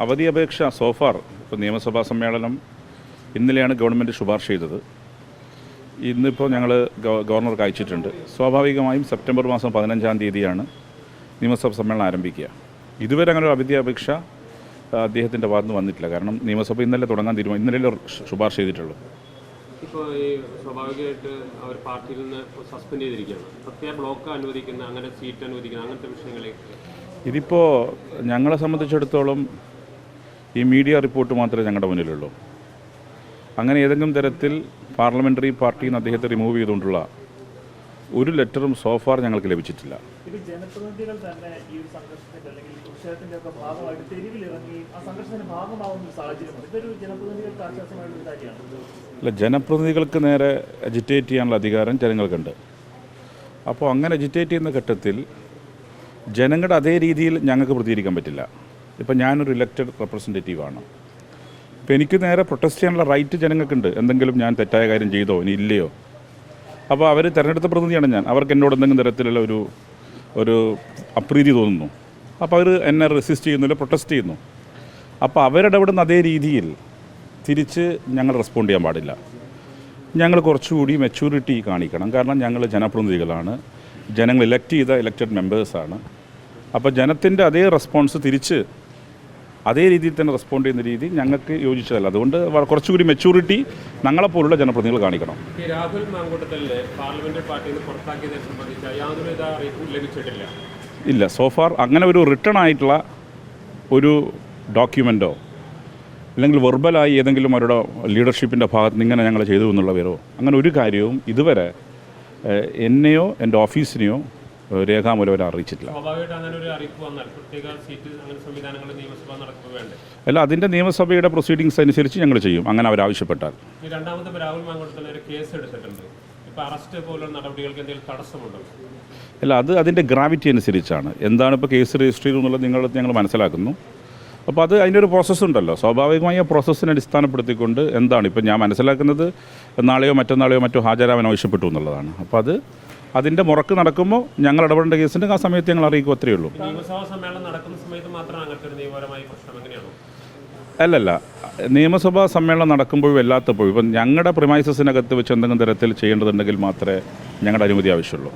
അവധി അപേക്ഷ സോഫാർ ഇപ്പോൾ നിയമസഭാ സമ്മേളനം ഇന്നലെയാണ് ഗവൺമെന്റ് ശുപാർശ ചെയ്തത്. ഇന്നിപ്പോൾ ഞങ്ങൾ ഗവർണർക്ക് അയച്ചിട്ടുണ്ട്. സ്വാഭാവികമായും സെപ്റ്റംബർ മാസം പതിനഞ്ചാം തീയതിയാണ് നിയമസഭാ സമ്മേളനം ആരംഭിക്കുക. ഇതുവരെ അങ്ങനെ ഒരു അവധി അപേക്ഷ അദ്ദേഹത്തിന്റെ ഭാഗത്തുനിന്ന് വന്നിട്ടില്ല. കാരണം നിയമസഭ ഇന്നലെ തുടങ്ങാൻ തീരുമാനം ഇന്നലെ ശുപാർശ ചെയ്തിട്ടുള്ളൂ. ഇപ്പോൾ ഈ സ്വാഭാവികമായിട്ട് അവർ പാർട്ടിയിൽ നിന്ന് സസ്പെൻഡ് ചെയ്തിരിക്കുകയാണ്. പ്രത്യേക ബ്ലോക്ക് അനുവദിക്കുന്ന അങ്ങനെ സീറ്റ് അനുവദിക്കുന്ന അങ്ങനത്തെ വിഷയങ്ങളെ ഇതിപ്പോൾ ഞങ്ങളെ സംബന്ധിച്ചിടത്തോളം ഈ മീഡിയ റിപ്പോർട്ട് മാത്രമേ ഞങ്ങളുടെ മുന്നിലുള്ളൂ. അങ്ങനെ ഏതെങ്കിലും തരത്തിൽ പാർലമെന്ററി പാർട്ടിയിൽ നിന്ന് അദ്ദേഹത്തെ റിമൂവ് ചെയ്തുകൊണ്ടുള്ള ഒരു ലെറ്ററും സോഫാർ ഞങ്ങൾക്ക് ലഭിച്ചിട്ടില്ല. അല്ല ജനപ്രതിനിധികൾക്ക് നേരെ എജിറ്റേറ്റ് ചെയ്യാനുള്ള അധികാരം ജനങ്ങൾക്കുണ്ട്. അപ്പോൾ അങ്ങനെ എജിറ്റേറ്റ് ചെയ്യുന്ന ഘട്ടത്തിൽ ജനങ്ങളുടെ അതേ രീതിയിൽ ഞങ്ങൾക്ക് പ്രതികരിക്കാൻ പറ്റില്ല. ഇപ്പം ഞാനൊരു ഇലക്റ്റഡ് റെപ്രസെന്റേറ്റീവാണ് ഇപ്പം എനിക്ക് നേരെ പ്രൊട്ടസ്റ്റ് ചെയ്യാനുള്ള റൈറ്റ് ജനങ്ങൾക്കുണ്ട്. എന്തെങ്കിലും ഞാൻ തെറ്റായ കാര്യം ചെയ്തോ? ഇനി ഇല്ലയോ? അപ്പോൾ അവർ തിരഞ്ഞെടുത്ത പ്രതിനിധിയാണ് ഞാൻ. അവർക്ക് എന്നോട് എന്തെങ്കിലും തരത്തിലുള്ള ഒരു ഒരു അപ്രീതി തോന്നുന്നു. അപ്പോൾ അവർ എന്നെ റെസിസ്റ്റ് ചെയ്യുന്നില്ല പ്രൊട്ടസ്റ്റ് ചെയ്യുന്നു. അപ്പോൾ അവരിടപെടുന്ന അതേ രീതിയിൽ തിരിച്ച് ഞങ്ങൾ റെസ്പോണ്ട് ചെയ്യാൻ പാടില്ല. ഞങ്ങൾ കുറച്ചുകൂടി മെച്യൂരിറ്റി കാണിക്കണം. കാരണം ഞങ്ങൾ ജനപ്രതിനിധികളാണ്. ജനങ്ങൾ ഇലക്റ്റ് ചെയ്ത ഇലക്റ്റഡ് മെമ്പേഴ്സാണ് അപ്പോൾ ജനത്തിന്റെ അതേ റെസ്പോൺസ് തിരിച്ച് അതേ രീതിയിൽ തന്നെ റെസ്പോണ്ട് ചെയ്യുന്ന രീതി ഞങ്ങൾക്ക് യോജിച്ചതല്ല. അതുകൊണ്ട് കുറച്ചുകൂടി മെച്യൂരിറ്റി ഞങ്ങളെപ്പോലുള്ള ജനപ്രതിനിധികൾ കാണിക്കണം. രാഹുൽ മാങ്കൂട്ടത്തലിനെ പാർലമെന്ററി പാർട്ടിയിൽ നിന്ന് പുറത്താക്കിയതിനെ സംബന്ധിച്ച യാതൊരുവിധ അറിയിപ്പും ലഭിച്ചിട്ടില്ല. ഇല്ല സോഫാർ അങ്ങനെ ഒരു റിട്ടേൺ ആയിട്ടുള്ള ഒരു ഡോക്യുമെന്റോ അല്ലെങ്കിൽ വെർബലായി ഏതെങ്കിലും അവരുടെ ലീഡർഷിപ്പിന്റെ ഭാഗത്ത് നിന്ന് ഇങ്ങനെ ഞങ്ങൾ ചെയ്തു എന്നുള്ളവരോ അങ്ങനെ ഒരു കാര്യവും ഇതുവരെ എന്നെയോ എന്റെ ഓഫീസിനെയോ രേഖാമൂലം അറിയിച്ചിട്ടില്ല. അല്ല അതിന്റെ നിയമസഭയുടെ പ്രൊസീഡിങ്സ് അനുസരിച്ച് ഞങ്ങൾ ചെയ്യും. അങ്ങനെ അവർ ആവശ്യപ്പെട്ടാൽ. അല്ല അത് അതിന്റെ ഗ്രാവിറ്റി അനുസരിച്ചാണ്. എന്താണ് ഇപ്പോൾ കേസ് രജിസ്റ്റർ ചെയ്തു എന്നുള്ളത് നിങ്ങൾ ഞങ്ങൾ മനസ്സിലാക്കുന്നു. അപ്പോൾ അത് അതിന്റെ ഒരു പ്രോസസ്സ് ഉണ്ടല്ലോ. സ്വാഭാവികമായി ആ പ്രോസസ്സിനെ അടിസ്ഥാനപ്പെടുത്തിക്കൊണ്ട് എന്താണ് ഇപ്പം ഞാൻ മനസ്സിലാക്കുന്നത്? നാളെയോ മറ്റന്നാളെയോ മറ്റോ ഹാജരാവാൻ ആവശ്യപ്പെട്ടു എന്നുള്ളതാണ്. അപ്പോൾ അത് അതിന്റെ മുറക്ക് നടക്കുമ്പോൾ ഞങ്ങൾ ഇടപെടേണ്ട കേസിന്റെ ആ സമയത്ത് ഞങ്ങൾ അറിയിക്കും അത്രയേ ഉള്ളൂ. അല്ലല്ല നിയമസഭാ സമ്മേളനം നടക്കുമ്പോഴും അല്ലാത്തപ്പോഴും ഇപ്പം ഞങ്ങളുടെ പ്രിമൈസസിനകത്ത് വെച്ച് എന്തെങ്കിലും തരത്തിൽ ചെയ്യേണ്ടതുണ്ടെങ്കിൽ മാത്രമേ ഞങ്ങളുടെ അനുമതി ആവശ്യമുള്ളൂ.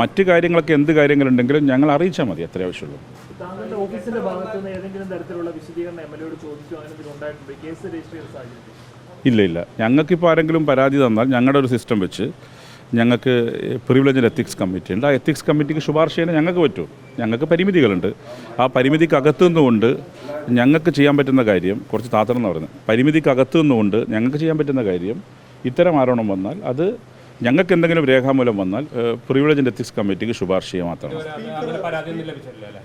മറ്റ് കാര്യങ്ങളൊക്കെ എന്ത് കാര്യങ്ങളുണ്ടെങ്കിലും ഞങ്ങൾ അറിയിച്ചാൽ മതി അത്രേ ആവശ്യമുള്ളൂ. താങ്കളുടെ ഓഫീസിന്റെ ഭാഗത്ത് നിന്ന് ഏതെങ്കിലും തരത്തിലുള്ള വിശദീകരണം എം എൽ എയോട് ചോദിച്ചോ അങ്ങനെ എന്തെങ്കിലും ഉണ്ടായിട്ടുണ്ട്. കേസ് രജിസ്റ്റർ ചെയ്ത ഇല്ല ഇല്ല. ഞങ്ങൾക്കിപ്പോൾ ആരെങ്കിലും പരാതി തന്നാൽ ഞങ്ങളുടെ ഒരു സിസ്റ്റം വെച്ച് ഞങ്ങൾക്ക് പ്രിവിലേജ് എത്തിക്സ് കമ്മിറ്റി ഉണ്ട്. ആ എത്തിക്സ് കമ്മിറ്റിക്ക് ശുപാർശ ചെയ്യാൻ ഞങ്ങൾക്ക് പറ്റൂ. ഞങ്ങൾക്ക് പരിമിതികളുണ്ട്. ആ പരിമിതിക്കകത്തു നിന്നുകൊണ്ട് ഞങ്ങൾക്ക് ചെയ്യാൻ പറ്റുന്ന കാര്യം കുറച്ച് താത്തണം എന്ന് പറയുന്നത് പരിമിതിക്കകത്തു നിന്നുകൊണ്ട് ഞങ്ങൾക്ക് ചെയ്യാൻ പറ്റുന്ന കാര്യം ഇത്തരം ആരോപണം വന്നാൽ അത് ഞങ്ങൾക്ക് എന്തെങ്കിലും രേഖാമൂലം വന്നാൽ പ്രിവിലേജ് എത്തിക്സ് കമ്മിറ്റിക്ക് ശുപാർശ ചെയ്യുക മാത്രമാണ്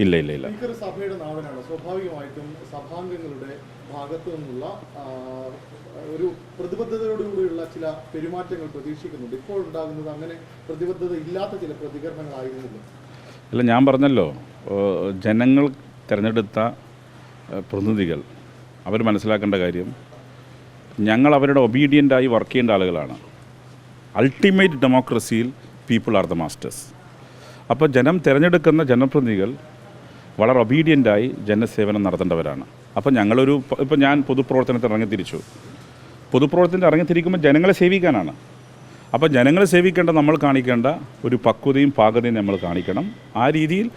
ഇല്ല ഇല്ല ഇല്ല. സഭയുടെ നാഥനാണ് സ്വാഭാവികമായിട്ടും സഭാംഗങ്ങളുടെ ഭാഗത്തു നിന്നുള്ള ഒരു പ്രതിബദ്ധതയോടുകൂടിയുള്ള ചില പെരുമാറ്റങ്ങൾ പ്രതീക്ഷിക്കുന്നുണ്ട്. ഇപ്പോൾ ഉണ്ടാകുന്നത് അങ്ങനെ പ്രതിബദ്ധത ഇല്ലാത്ത ചില പ്രതികരണങ്ങളായിരുന്നില്ല. അല്ല ഞാൻ പറഞ്ഞല്ലോ. ജനങ്ങൾ തിരഞ്ഞെടുത്ത പ്രതിനിധികൾ അവർ മനസ്സിലാക്കേണ്ട കാര്യം ഞങ്ങൾ അവരുടെ ഒബീഡിയന്റായി വർക്ക് ചെയ്യേണ്ട ആളുകളാണ്. അൾട്ടിമേറ്റ് ഡെമോക്രസിയിൽ പീപ്പിൾ ആർ ദ മാസ്റ്റേഴ്സ് അപ്പോൾ ജനം തിരഞ്ഞെടുക്കുന്ന ജനപ്രതിനിധികൾ വളരെ ഒബീഡിയന്റായി ജനസേവനം നടത്തേണ്ടവരാണ്. അപ്പോൾ ഞങ്ങളൊരു ഇപ്പോൾ ഞാൻ പൊതുപ്രവർത്തനത്തിൽ ഇറങ്ങി തിരിച്ചു പൊതുപ്രവർത്തനത്തിൽ ഇറങ്ങി തിരിക്കുമ്പോൾ ജനങ്ങളെ സേവിക്കാനാണ്. അപ്പോൾ ജനങ്ങളെ സേവിക്കേണ്ട നമ്മൾ കാണിക്കേണ്ട ഒരു പക്വതയും പാകതയും നമ്മൾ കാണിക്കണം. ആ രീതിയിൽ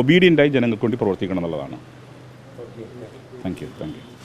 ഒബീഡിയന്റായി ജനങ്ങൾക്ക് വേണ്ടി പ്രവർത്തിക്കണം എന്നുള്ളതാണ്. Thank you thank you